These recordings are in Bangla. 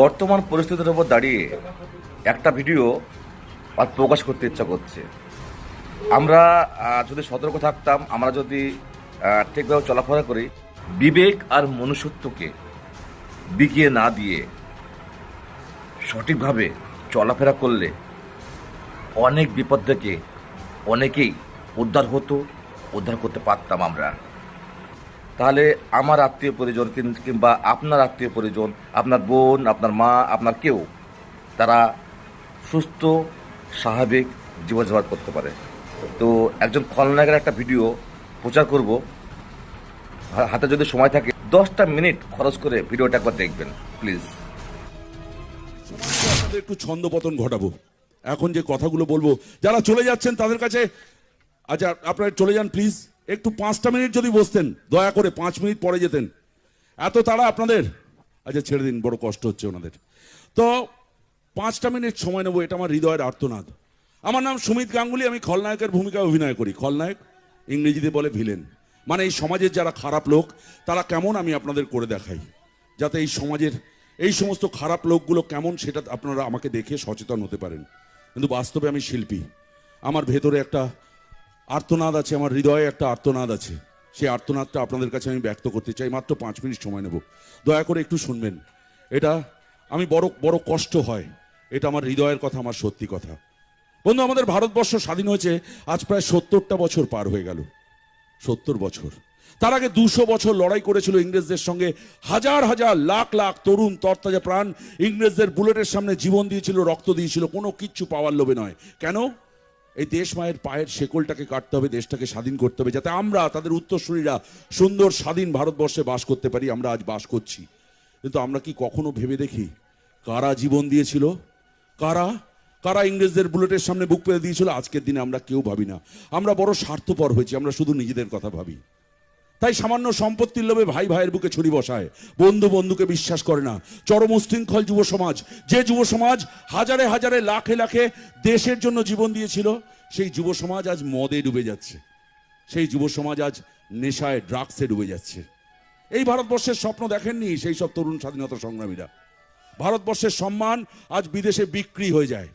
বর্তমান পরিস্থিতির উপর দাঁড়িয়ে একটা ভিডিও আর প্রকাশ করতে ইচ্ছা করছে। আমরা যদি সতর্ক থাকতাম, আমরা যদি ঠিকভাবে চলাফেরা করি, বিবেক আর মনুষ্যত্বকে বিকিয়ে না দিয়ে সঠিকভাবে চলাফেরা করলে অনেক বিপদ থেকে অনেকেই উদ্ধার হতো, উদ্ধার করতে পারতাম আমরা। তাহলে আমার আত্মীয় পরিজন কিংবা আপনার আত্মীয় পরিজন, আপনার বোন, আপনার মা, আপনার কেউ, তারা সুস্থ, স্বাভাবিক জীবনযাপন করতে পারে। তো একজন খলনায়কের একটা ভিডিও প্রচার করব। হাতে যদি সময় থাকে, দশটা মিনিট খরচ করে ভিডিওটা একবার দেখবেন, প্লিজ। একটু ছন্দপতন ঘটাবো। এখন যে কথাগুলো বলব, যারা চলে যাচ্ছেন তাদের কাছে আচ্ছা আপনারা চলে যান, প্লিজ। একটু পাঁচটা মিনিট যদি বসতেন, দয়া করে পাঁচ মিনিট পরে যেতেন। এত তারা আপনাদের? আচ্ছা ছেড়ে দিন, বড় কষ্ট হচ্ছে ওনাদের। তো পাঁচটা মিনিট সময় নেব, এটা আমার হৃদয়ের আর্তনাদ। আমার নাম সুমিত গাঙ্গুলি, আমি খলনায়কের ভূমিকায় অভিনয় করি। খলনায়ক ইংরেজিতে বলে ভিলেন। মানে এই সমাজের যারা খারাপ লোক, তারা কেমন আমি আপনাদের করে দেখাই? যাতে এই সমাজের, এই সমস্ত খারাপ লোকগুলো কেমন সেটা আপনারা আমাকে দেখে সচেতন হতে পারেন। কিন্তু বাস্তবে আমি শিল্পী। আমার ভেতরে একটা আর্তনাদ আছে, আমার হৃদয়ে একটা আর্তনাদ আছে। সেই আর্তনাদটা আপনাদের কাছে আমি ব্যক্ত করতে চাই, মাত্র পাঁচ মিনিট সময় নেব। দয়া করে একটু শুনবেন। এটা আমি বড় বড় কষ্ট হয়। এটা আমার হৃদয়ের কথা, আমার সত্যি কথা। বন্ধু, আমাদের ভারতবর্ষ স্বাধীন হয়েছে, আজ প্রায় সত্তরটা বছর পার হয়ে গেল। সত্তর বছর। তার আগে দুশো বছর লড়াই করেছিল ইংরেজদের সঙ্গে। হাজার হাজার, লাখ লাখ তরুণ তরতাজা প্রাণ ইংরেজদের বুলেটের সামনে জীবন দিয়েছিল, রক্ত দিয়েছিল, কোনো কিচ্ছু পাওয়ার লোভে নয়। কেন? এই দেশ মায়ের পায়ের শেকলটাকে কাটতে হবে, দেশটাকে স্বাধীন করতে হবে, যাতে আমরা, তাদের উত্তরসূরীরা সুন্দর, স্বাধীন ভারতবর্ষে বাস করতে পারি, আমরা আজ বাস করছি। কিন্তু আমরা কি কখনো ভেবে দেখি? কারা জীবন দিয়েছিল? কারা? কারা ইংরেজদের বুলেটের সামনে বুক পেতে দিয়েছিল? আজকের দিনে আমরা কেউ ভাবি না। আমরা বড় স্বার্থপর হয়েছি, আমরা শুধু নিজেদের কথা ভাবি। তাই সামান্য সম্পত্তির লোভে ভাই ভাইয়ের বুকে ছুরি বসায়। বন্ধু বন্ধুকে বিশ্বাস করে না। চরম উশৃঙ্খল যুব সমাজ। যে যুব সমাজ হাজারে হাজারে লাখে লাখে দেশের জন্য জীবন দিয়েছিল, সেই যুব সমাজ আজ মদে ডুবে যাচ্ছে। সেই যুব সমাজ আজ নেশায়, ড্রাগসে ডুবে যাচ্ছে। এই ভারতবর্ষের স্বপ্ন দেখেননি সেই সব তরুণ স্বাধীনতা সংগ্রামীরা। ভারতবর্ষের সম্মান আজ বিদেশে বিক্রি হয়ে যায়।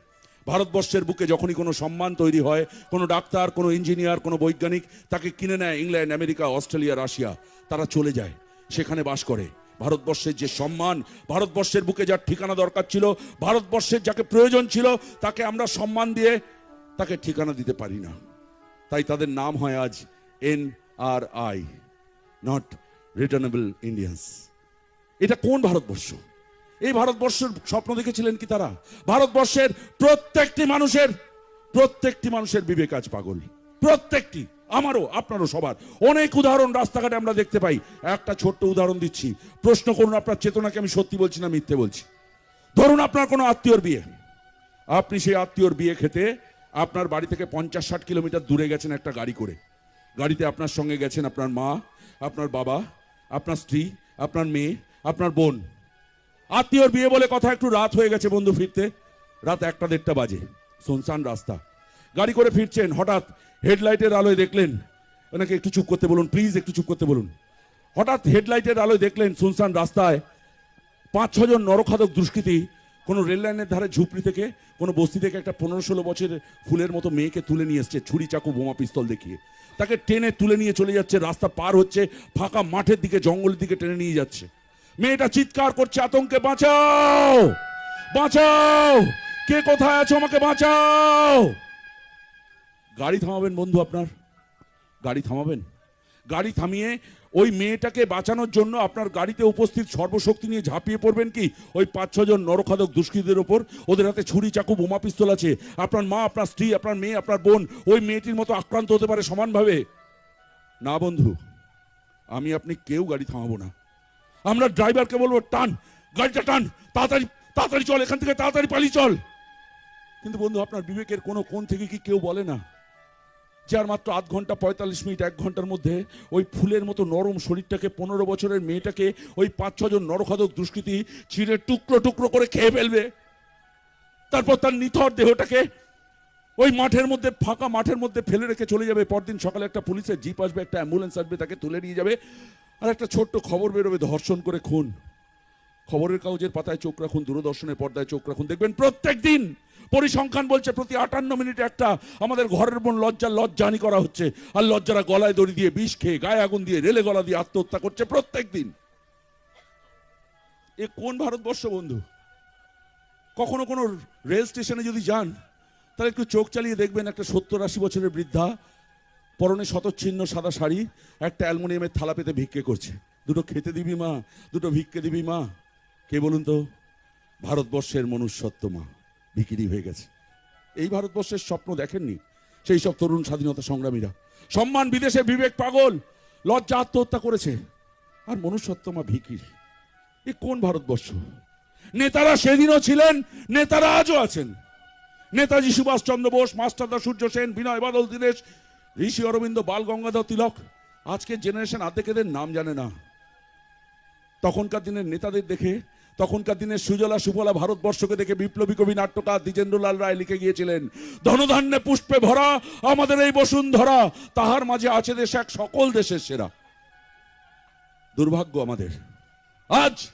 ভারতবর্ষের বুকে যখনই কোনো সম্মান তৈরি হয়, কোনো ডাক্তার, কোনো ইঞ্জিনিয়ার, কোনো বৈজ্ঞানিক, তাকে কিনে নেয় ইংল্যান্ড, আমেরিকা, অস্ট্রেলিয়া, রাশিয়া। তারা চলে যায়, সেখানে বাস করে। ভারতবর্ষের যে সম্মান, ভারতবর্ষের বুকে যার ঠিকানা দরকার ছিল, ভারতবর্ষের যাকে প্রয়োজন ছিল, তাকে আমরা সম্মান দিয়ে তাকে ঠিকানা দিতে পারি না। তাই তাদের নাম হয় আজ N R I not returnable Indians এটা কোন ভারতবর্ষ? এই ভারতবর্ষের স্বপ্ন দেখেছিলেন কি তারা? ভারতবর্ষের প্রত্যেকটি মানুষের প্রত্যেকটি মানুষের বিবেক আজ পাগল। প্রত্যেকটি, আমারও, আপনারও, সবার। অনেক উদাহরণ রাস্তাঘাটে আমরা দেখতে পাই। একটা ছোট্ট উদাহরণ দিচ্ছি। প্রশ্ন করুন, আপনার চেতনাকে আমি সত্যি বলছি না মিথ্যে বলছি? ধরুন আপনার কোনো আত্মীয়র বিয়ে। আপনি সেই আত্মীয়র বিয়ে খেতে আপনার বাড়ি থেকে পঞ্চাশ ষাট কিলোমিটার দূরে গেছেন একটা গাড়ি করে। গাড়িতে আপনার সঙ্গে গেছেন আপনার মা, আপনার বাবা, আপনার স্ত্রী, আপনার মেয়ে, আপনার বোন। আত্মীয়র বিয়ে বলে কথা একটু রাত হয়ে গেছে বন্ধু ফিরতে। রাত একটা দেড়টা বাজে। শুনসান রাস্তা। গাড়ি করে ফিরছেন, হঠাৎ হেডলাইটের আলোয় দেখলেন। ওনাকে একটু চুপ করতে বলুন, প্লিজ একটু চুপ করতে বলুন। হঠাৎ হেডলাইটের আলোয় দেখলেন শুনসান রাস্তায় পাঁচ ছজন নরখাদক দুষ্কৃতী কোনো রেল লাইনের ধারে ঝুপড়ি থেকে, কোনো বস্তি থেকে একটা পনেরো, ষোলো বছরের ফুলের মতো মেয়েকে তুলে নিয়ে এসছে ছুরি চাকু বোমা পিস্তল দেখিয়ে। তাকে টেনে তুলে নিয়ে চলে যাচ্ছে, রাস্তা পার হচ্ছে, ফাঁকা মাঠের দিকে, জঙ্গলের দিকে টেনে নিয়ে যাচ্ছে। মেয়েটা চিৎকার করছে, আতঙ্কে, বাঁচাও! বাঁচাও! কে কোথায় আছো আমাকে বাঁচাও! গাড়ি থামাবেন, বন্ধু আপনার। গাড়ি থামাবেন। গাড়ি থামিয়ে ওই মেয়েটাকে বাঁচানোর জন্য আপনার গাড়িতে উপস্থিত সর্বশক্তি নিয়ে ঝাঁপিয়ে পড়বেন কি? ওই পাঁচ ছজন নরখাদক দুষ্কৃতীদের ওপর। ওদের হাতে ছুরি, চাকু, বোমা, পিস্তল আছে। আপনার মা, আপনার স্ত্রী, আপনার মেয়ে, আপনার বোন, ওই মেয়েটির মতো আক্রান্ত হতে পারে সমানভাবে। না, বন্ধু, আমি আপনি কেউ গাড়ি থামাবো না। আমরা ড্রাইভারকে বলব, টান, গাড়িটা টান, তাড়াতাড়ি তাড়াতাড়ি চল, এখান থেকে তাড়াতাড়ি পালিয়ে চল। কিন্তু বন্ধু, আপনার বিবেকের কোনো কোণ থেকে কি কেউ বলে না? যার মাত্র আধ ঘণ্টা পঁয়তাল্লিশ মিনিট, এক ঘণ্টার মধ্যে ওই ফুলের মতো নরম শরীরটাকে পনেরো বছরের মেয়েটাকে ওই পাঁচ ছজন নরখাদক দুষ্কৃতী ছিঁড়ে টুকরো টুকরো করে খেয়ে ফেলবে। তারপর তার নিথর দেহটাকে ওই মাঠের মধ্যে, ফাঁকা মাঠের মধ্যে ফেলে রেখে চলে যাবে। পরদিন সকালে একটা পুলিশের জিপ আসবে, একটা অ্যাম্বুলেন্স আসবে, তাকে তুলে নিয়ে যাবে। আর একটা ছোট্ট খবর বেরোবে, ধর্ষণ করে খুন। খবরের কাগজের পাতায় চোখ রাখুন, দূরদর্শনের পর্দায় চোখ রাখুন। দেখবেন প্রত্যেক দিন পরিসংখ্যান বলছে, প্রতি আটান্ন মিনিটে একটা আমাদের ঘরের বোন লজ্জা লজ্জানি করা হচ্ছে। আর লজ্জারা গলায় দড়ি দিয়ে বিষ খেয়ে, গায়ে আগুন দিয়ে, রেলে গলা দিয়ে আত্মহত্যা করছে প্রত্যেক দিন। এ কোন ভারতবর্ষ, বন্ধু? কখনো কোনো রেল স্টেশনে যদি যান, তাহলে একটু চোখ চালিয়ে দেখবেন একটা সত্তর আশি বছরের বৃদ্ধা পরনে শতচ্ছিন্ন সাদা শাড়ি, একটা অ্যালমোনিয়ামের থালা পেতে ভিক্ষে করছে। দুটো খেতে দিবি মা, দুটো ভিক্ষে দিবি মা। কে বলুন তো? ভারতবর্ষের মনুষ্যত্ব মা বিক্রি হয়ে গেছে। এই ভারতবর্ষের স্বপ্ন দেখেননি সেই সব তরুণ স্বাধীনতা সংগ্রামীরা। সম্মান বিদেশে, বিবেক পাগল, লজ্জা আত্মহত্যা করেছে। আর মনুষ্যত্ব মা, ভিকির। এ কোন ভারতবর্ষ? নেতারা সেদিনও ছিলেন, নেতারা আজও আছেন। নেতাজি সুভাষচন্দ্র বোস, মাস্টারদা সূর্য সেন, বিনয় বাদল, দীনেশ ঋষি অরবিন্দ, বাল গঙ্গাধর তিলক, আজকের জেনারেশন আর্ধেকেদের নাম জানে না। তখনকার দিনের নেতাদের দেখে, তখনকার দিনের সুজলা সুফলা ভারতবর্ষকে দেখে বিপ্লবী কবি নাট্যকার দ্বিজেন্দ্রলাল রায় লিখে গিয়েছিলেন, ধনধান্যে পুষ্পে ভরা, আমাদের এই বসুন্ধরা, তাহার মাঝে আছে দেশ এক সকল দেশের সেরা। দুর্ভাগ্য আমাদের। আজ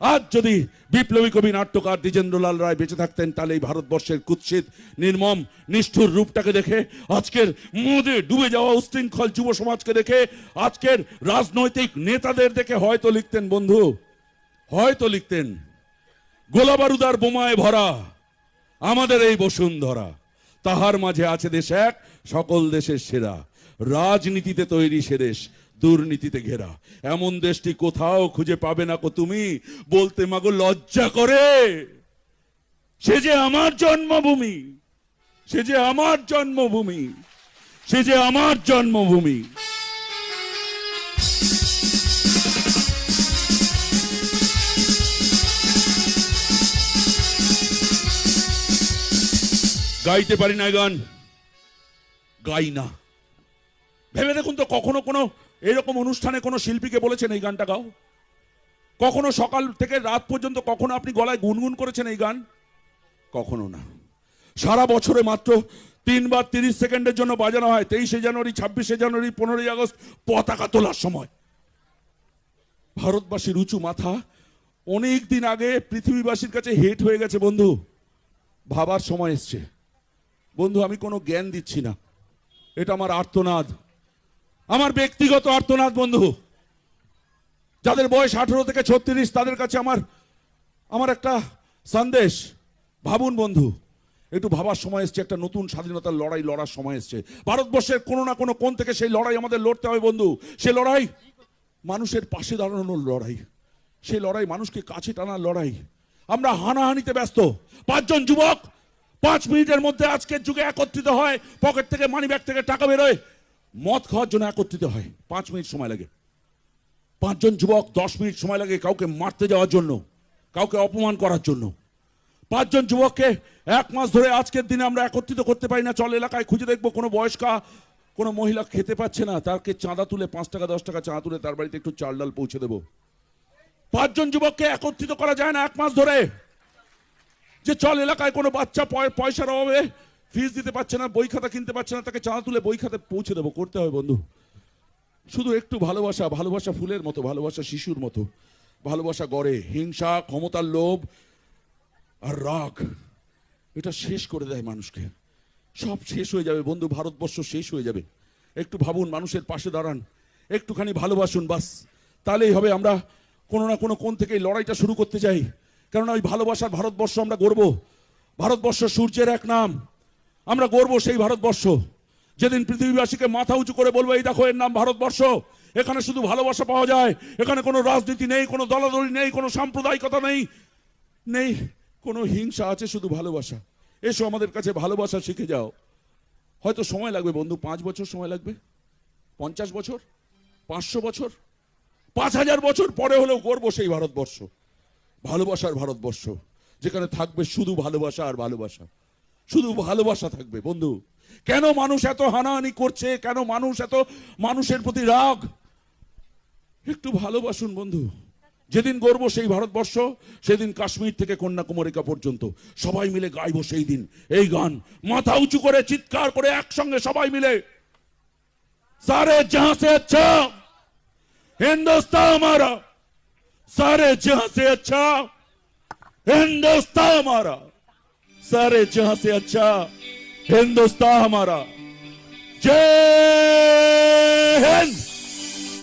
আজ যদি বিপ্লবী কবি নাট্যকার দ্বিজেন্দ্রলাল রায় বেঁচে থাকতেন, তাহলে এই ভারতবর্ষের কুৎসিত, নির্মম, নিষ্ঠুর রূপটাকে দেখে, আজকের মোদে ডুবে যাওয়া উশৃঙ্খল যুব সমাজকে দেখে, আজকের রাজনৈতিক নেতাদের দেখে হয়তো লিখতেন, বন্ধু, হয়তো লিখতেন, গোলাবারুদার বোমায় ভরা আমাদের এই বসুন্ধরা। তাহার মাঝে আছে দেশ এক, সকল দেশের সেরা। রাজনীতিতে তৈরি সে দেশ দুর্নীতিতে ঘেরা। এমন দেশটি কোথাও খুঁজে পাবে না কো তুমি? বলতে মাগো লজ্জা করে। সে যে আমার জন্মভূমি, সে যে আমার জন্মভূমি, সে যে আমার জন্মভূমি। গাইতে পারি না গান? গাই না। ভেবে দেখুন তো কখনো কোনো এরকম অনুষ্ঠানে কোনো শিল্পীকে বলেছেন এই গানটা গাও? কখনো সকাল থেকে রাত পর্যন্ত কখনো আপনি গলায় গুনগুন করেছেন এই গান? কখনো না। সারা বছরে মাত্র তিনবার তিরিশ সেকেন্ডের জন্য বাজানো হয়, তেইশে জানুয়ারি, ছাব্বিশে জানুয়ারি, পনেরোই আগস্ট, পতাকা তোলার সময়। ভারতবাসীর উঁচু মাথা অনেক দিন আগে পৃথিবীবাসীর কাছে হেট হয়ে গেছে, বন্ধু। ভাবার সময় এসছে। বন্ধু, আমি কোনো জ্ঞান দিচ্ছি না। এটা আমার আর্তনাদ। আমার ব্যক্তিগত আর্তনাদ, বন্ধু। যাদের বয়স আঠেরো থেকে ছত্রিশ, তাদের কাছে আমার আমার একটা সন্দেশ। ভাবুন, বন্ধু, একটু ভাবার সময় এসছে, একটা নতুন স্বাধীনতার লড়াই লড়ার সময় এসছে। ভারতবর্ষের কোনো না কোনো কোন থেকে সেই লড়াই আমাদের লড়তে হয় বন্ধু। সে লড়াই মানুষের পাশে দাঁড়ানোর লড়াই। সে লড়াই মানুষকে কাছে টানার লড়াই। আমরা হানাহানিতে ব্যস্ত। পাঁচজন যুবক পাঁচ মিনিটের মধ্যে আজকের যুগে একত্রিত হয়, পকেট থেকে মানি ব্যাগ থেকে টাকা বেরোয়। মদ খাওয়ার জন্য একত্রিত হয়। পাঁচ মিনিট সময় লাগে। পাঁচজন যুবক, দশ মিনিট সময় লাগে কাউকে মারতে যাওয়ার জন্য, কাউকে অপমান করার জন্য। পাঁচজন যুবককে এক মাস ধরে আজকের দিনে আমরা একত্রিত করতে পারি না। চল এলাকায় খুঁজে দেখব। কোনো বয়স্কা, কোনো মহিলা খেতে পাচ্ছে না। তাকে চাঁদা তুলে, পাঁচ টাকা, দশ টাকা চাঁদা তুলে তার বাড়িতে একটু চাল ডাল পৌঁছে দেবো। পাঁচজন যুবককে একত্রিত করা যায় না এক মাস ধরে। যে চল এলাকায় কোনো বাচ্চা পয়- পয়সার অভাবে ফিস দিতে পারছে না, বই খাতা কিনতে পারছে না, তাকে চাঁদা তুলে বই খাতা পৌঁছে দেবো, করতে হবে বন্ধু। শুধু একটু ভালোবাসা ভালোবাসা ফুলের মতো, ভালোবাসা শিশুর মতো, ভালোবাসা গড়ে, হিংসা, ক্ষমতার লোভ আর রাগ, এটা শেষ করে দেয় মানুষকে। সব শেষ হয়ে যাবে বন্ধু, ভারতবর্ষ শেষ হয়ে যাবে। একটু ভাবুন, মানুষের পাশে দাঁড়ান, একটুখানি ভালোবাসুন বাস। তাহলেই হবে, আমরা কোনো না কোনো কোন থেকে লড়াইটা শুরু করতে চাই। কেননা ওই ভালোবাসার ভারতবর্ষ আমরা গর্ব ভারতবর্ষ সূর্যের এক নাম। আমরা গর্ব সেই ভারতবর্ষ। যেদিন পৃথিবীবাসীকে মাথা উঁচু করে বলব, এই দেখো, এর নাম ভারতবর্ষ। এখানে শুধু ভালোবাসা পাওয়া যায়। এখানে কোনো রাজনীতি নেই, কোনো দলাদলি নেই, কোনো সাম্প্রদায়িকতা নেই নেই। কোনো হিংসা আছে, শুধু ভালোবাসা। এসো আমাদের কাছে ভালোবাসা শিখে যাও। হয়তো সময় লাগবে বন্ধু, পাঁচ বছর সময় লাগবে? পঞ্চাশ বছর? পাঁচশো বছর? পাঁচ হাজার বছর পরে হলেও করব সেই ভারতবর্ষ। ভালোবাসার ভারতবর্ষ, যেখানে থাকবে শুধু ভালোবাসা আর ভালোবাসা। শুধু ভালোবাসা থাকবে, বন্ধু। কেন মানুষ এত হানাহানি করছে? কেন মানুষ এত মানুষের প্রতি রাগ? একটু ভালোবাসুন, বন্ধু। যেদিন গর্ব, সেই ভারতবর্ষ, সেদিন কাশ্মীর থেকে কন্যাকুমারিকা পর্যন্ত। সবাই মিলে গাইব সেই দিন, এই গান। মাথা উঁচু করে, চিৎকার করে, একসঙ্গে সবাই মিলে। সারে জাহাঁ আচ্ছা হিন্দুস্তান আমারা সারে জাহাঁ আচ্ছা হিন্দুস্তান আমারা सारे जहाँ से अच्छा हिंदुस्तान हमारा। जय हिंद।